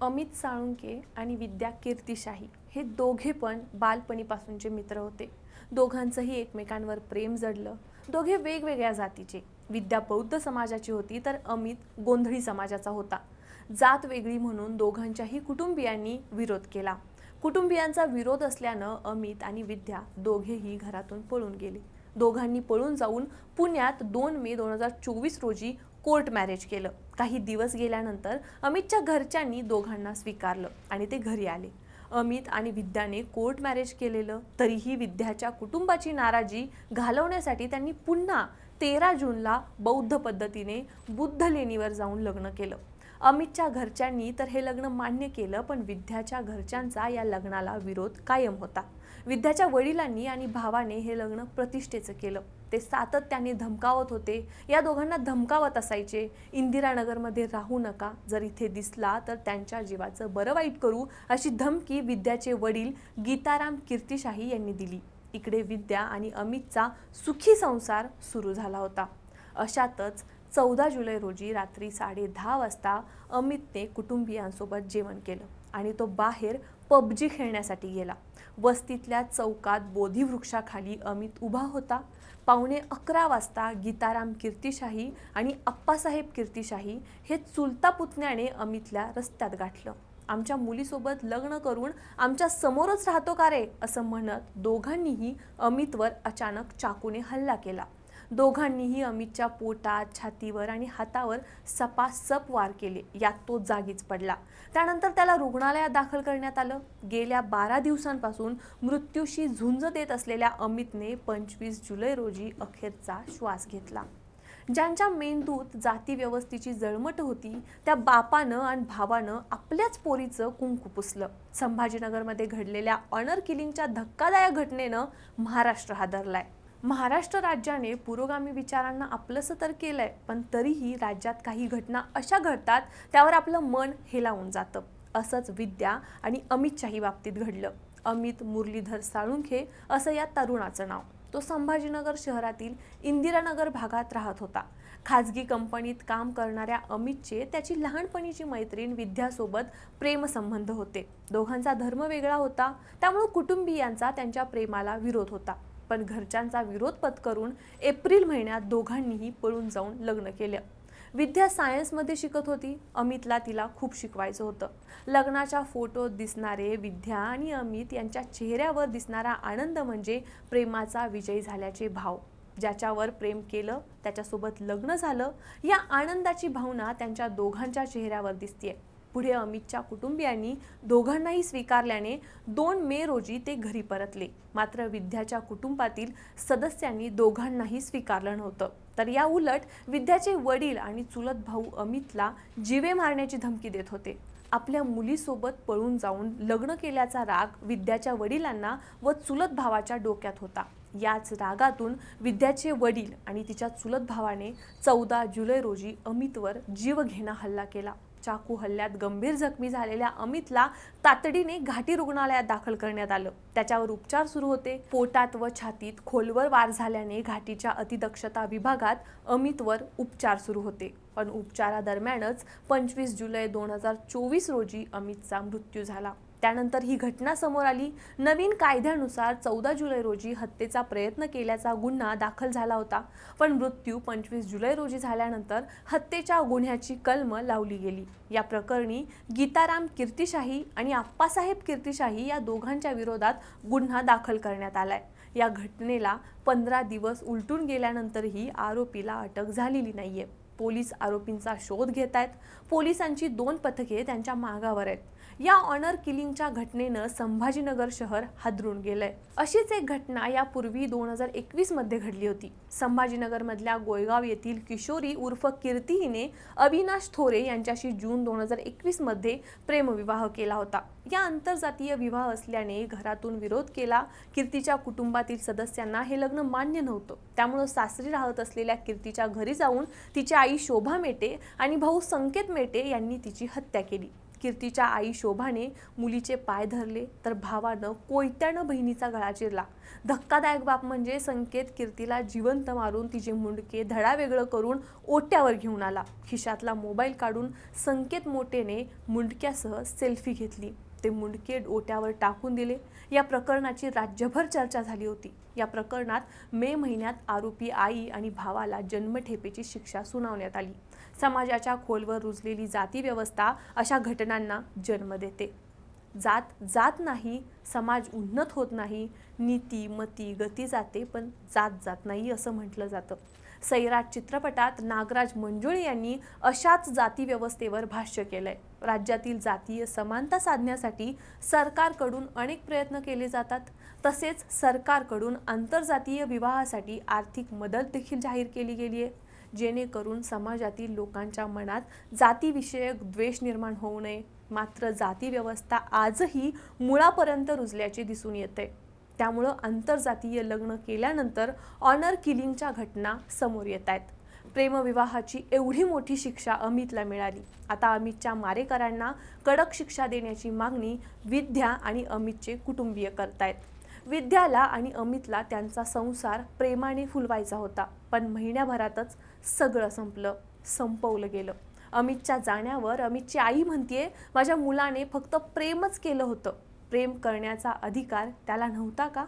अमित साळुंके आणि विद्या कीर्तिशाही हे दोघे पण बालपणीपासूनचे मित्र होते. दोघांचंही एकमेकांवर प्रेम जडलं. दोघे वेगवेगळ्या जातीचे. विद्या बौद्ध समाजाची होती तर अमित गोंधळी समाजाचा होता. जात वेगळी म्हणून दोघांच्याही कुटुंबियांनी विरोध केला. कुटुंबियांचा विरोध असल्यानं अमित आणि विद्या दोघेही घरातून पळून गेले. दोघांनी पळून जाऊन पुण्यात दोन मे दोन हजार चोवीस रोजी कोर्ट मॅरेज केलं. काही दिवस गेल्यानंतर अमितच्या घरच्यांनी दोघांना स्वीकारलं आणि ते घरी आले. अमित आणि विद्याने कोर्ट मॅरेज केलेलं तरीही विद्याच्या कुटुंबाची नाराजी घालवण्यासाठी त्यांनी पुन्हा तेरा जूनला बौद्ध पद्धतीने बुद्ध लेणीवर जाऊन लग्न केलं. अमितच्या घरच्यांनी तर हे लग्न मान्य केलं पण विद्याच्या घरच्यांचा या लग्नाला विरोध कायम होता. विद्याच्या वडिलांनी आणि भावाने हे लग्न प्रतिष्ठेचं केलं. ते सातत्याने धमकावत होते. या दोघांना धमकावत असायचे. इंदिरानगरमध्ये राहू नका. जर इथे दिसला तर त्यांच्या जीवाचं बरं वाईट करू अशी धमकी विद्याचे वडील गीताराम कीर्तिशाही यांनी दिली. इकडे विद्या आणि अमितचा सुखी संसार सुरू झाला होता. अशातच चौदा जुलै रोजी रात्री साडे दहा वाजता अमितने कुटुंबियांसोबत जेवण केलं आणि तो बाहेर पबजी खेळण्यासाठी गेला. वस्तीतल्या चौकात बोधीवृक्षाखाली अमित उभा होता. पावणे अकरा वाजता गीताराम कीर्तिशाही आणि अप्पासाहेब कीर्तिशाही हे चुलता पुतण्याने अमितला रस्त्यात गाठलं. आमच्या मुलीसोबत लग्न करून आमच्या समोरच राहतो का रे? असं म्हणत दोघांनीही अमितवर अचानक चाकूने हल्ला केला. दोघांनीही अमितच्या पोटात छातीवर आणि हातावर सपासप वार केले. यात तो जागीच पडला. त्यानंतर त्याला रुग्णालयात दाखल करण्यात आलं. गेल्या बारा दिवसांपासून मृत्यूशी झुंज देत असलेल्या अमितने पंचवीस जुलै रोजी अखेरचा श्वास घेतला. ज्यांच्या मेंदूत जाती व्यवस्थेची जळमट होती त्या बापानं आणि भावानं आपल्याच पोरीचं कुंकू पुसलं. संभाजीनगरमध्ये घडलेल्या ऑनर किलिंगच्या धक्कादायक घटनेनं महाराष्ट्र हादरलाय. महाराष्ट्र राज्याने पुरोगामी विचारांना आपलंसं तर केलं आहे पण तरीही राज्यात काही घटना अशा घडतात त्यावर आपलं मन हेलावून जातं. असंच विद्या आणि अमितच्याही बाबतीत घडलं. अमित मुरलीधर साळुंखे असं या तरुणाचं नाव. तो संभाजीनगर शहरातील इंदिरानगर भागात राहत होता. खाजगी कंपनीत काम करणाऱ्या अमितचे त्याची लहानपणीची मैत्रीण विद्यासोबत प्रेमसंबंध होते. दोघांचा धर्म वेगळा होता त्यामुळे कुटुंबियांचा त्यांच्या प्रेमाला विरोध होता. पण घरच्यांचा विरोध पत्करून एप्रिल महिन्यात दोघांनीही पळून जाऊन लग्न केलं. विद्या सायन्समध्ये शिकत होती. अमितला तिला खूप शिकवायचं होतं. लग्नाच्या फोटोत दिसणारे विद्या आणि अमित यांच्या चेहऱ्यावर दिसणारा आनंद म्हणजे प्रेमाचा विजय झाल्याचे भाव. ज्याच्यावर प्रेम केलं त्याच्यासोबत लग्न झालं या आनंदाची भावना त्यांच्या दोघांच्या चेहऱ्यावर दिसतेय. पुढे अमितच्या कुटुंबियांनी दोघांनाही स्वीकारल्याने दोन मे रोजी ते घरी परतले. मात्र विद्याच्या कुटुंबातील सदस्यांनी दोघांनाही स्वीकारलं नव्हतं. तर या उलट विद्याचे वडील आणि चुलत भाऊ अमितला जीवे मारण्याची धमकी देत होते. आपल्या मुलीसोबत पळून जाऊन लग्न केल्याचा राग विद्याच्या वडिलांना व चुलत भावाच्या डोक्यात होता. याच रागातून विद्याचे वडील आणि तिच्या चुलत भावाने चौदा जुलै रोजी अमितवर जीवघेणा हल्ला केला. चाकू हल्ल्यात गंभीर जखमी झालेल्या अमितला तातडीने घाटी रुग्णालयात दाखल करण्यात आलं. त्याच्यावर उपचार सुरू होते. पोटात व छातीत खोलवर वार झाल्याने घाटीच्या अतिदक्षता विभागात अमितवर उपचार सुरू होते. पण उपचारादरम्यानच पंचवीस जुलै दोन हजार चोवीस रोजी अमितचा मृत्यू झाला. त्यानंतर ही घटना समोर आली. नवीन कायद्यानुसार चौदा जुलै रोजी हत्येचा प्रयत्न केल्याचा गुन्हा दाखल झाला होता. पण मृत्यू पंचवीस जुलै रोजी झाल्यानंतर हत्येच्या गुन्ह्याची कलम लावली गेली. या प्रकरणी गीताराम कीर्तिशाही आणि आप्पासाहेब कीर्तिशाही या दोघांच्या विरोधात गुन्हा दाखल करण्यात आलाय. या घटनेला पंधरा दिवस उलटून गेल्यानंतरही आरोपीला अटक झालेली नाहीये. पोलीस आरोपींचा शोध घेत आहेत. पोलिसांची दोन पथके त्यांच्या मागावर आहेत. या ऑनर किलिंगच्या घटनेनं संभाजीनगर शहर हादरून गेलंय. अशीच एक घटना यापूर्वी दोन हजार एकवीसमध्ये घडली होती. संभाजीनगरमधल्या गोयगाव येथील किशोरी उर्फ कीर्ती हिने अविनाश थोरे यांच्याशी जून दोन हजार एकवीसमध्ये प्रेमविवाह केला होता. या आंतरजातीय विवाह असल्याने घरातून विरोध केला. कीर्तीच्या कुटुंबातील सदस्यांना हे लग्न मान्य नव्हतं. त्यामुळं सासरी राहत असलेल्या कीर्तीच्या घरी जाऊन तिच्या आई शोभा मेटे आणि भाऊ संकेत मेटे यांनी तिची हत्या केली. कीर्तीच्या आई शोभाने मुलीचे पाय धरले तर भावानं कोयत्यानं बहिणीचा गळा चिरला. धक्कादायक बाप म्हणजे संकेत कीर्तीला जिवंत मारून तिचे मुंडके धडा वेगळं करून ओट्यावर घेऊन आला. खिशातला मोबाईल काढून संकेत मोटेने मुंडक्यासह सेल्फी घेतली. ते मुंडके ओट्यावर टाकून दिले. या प्रकरणाची राज्यभर चर्चा झाली होती. या प्रकरणात मे महिन्यात आरोपी आई आणि भावाला जन्मठेपेची शिक्षा सुनावण्यात आली. समाजाच्या खोलवर रुजलेली जाती व्यवस्था अशा घटनांना जन्म देते. जात जात नाही समाज उन्नत होत नाही नीती मती गती जाते पण जात जात नाही असं म्हटलं जातं. सैराट चित्रपटात नागराज मंजुळे यांनी अशाच जातीव्यवस्थेवर भाष्य केलंय. राज्यातील जातीय समानता साधण्यासाठी सरकारकडून अनेक प्रयत्न केले जातात. तसेच सरकारकडून आंतरजातीय विवाहासाठी आर्थिक मदत देखील जाहीर केली गेली आहे. जेणेकरून समाजातील लोकांच्या मनात जातीविषयक द्वेष निर्माण होऊ नये. मात्र जाती व्यवस्था आजही मुळापर्यंत रुजल्याचे दिसून येते त्यामुळं आंतरजातीय लग्न केल्यानंतर ऑनर किलिंगच्या घटना समोर येत आहेत. प्रेमविवाहाची एवढी मोठी शिक्षा अमितला मिळाली. आता अमितच्या मारेकरांना कडक शिक्षा देण्याची मागणी विद्या आणि अमितचे कुटुंबीय करतायत. विद्याला आणि अमितला त्यांचा संसार प्रेमाने फुलवायचा होता पण महिन्याभरातच सगळं संपलं संपवलं गेलं. अमितच्या जाण्यावर अमितची आई म्हणतीये माझ्या मुलाने फक्त प्रेमच केलं होतं. प्रेम करण्याचा अधिकार त्याला नव्हता का?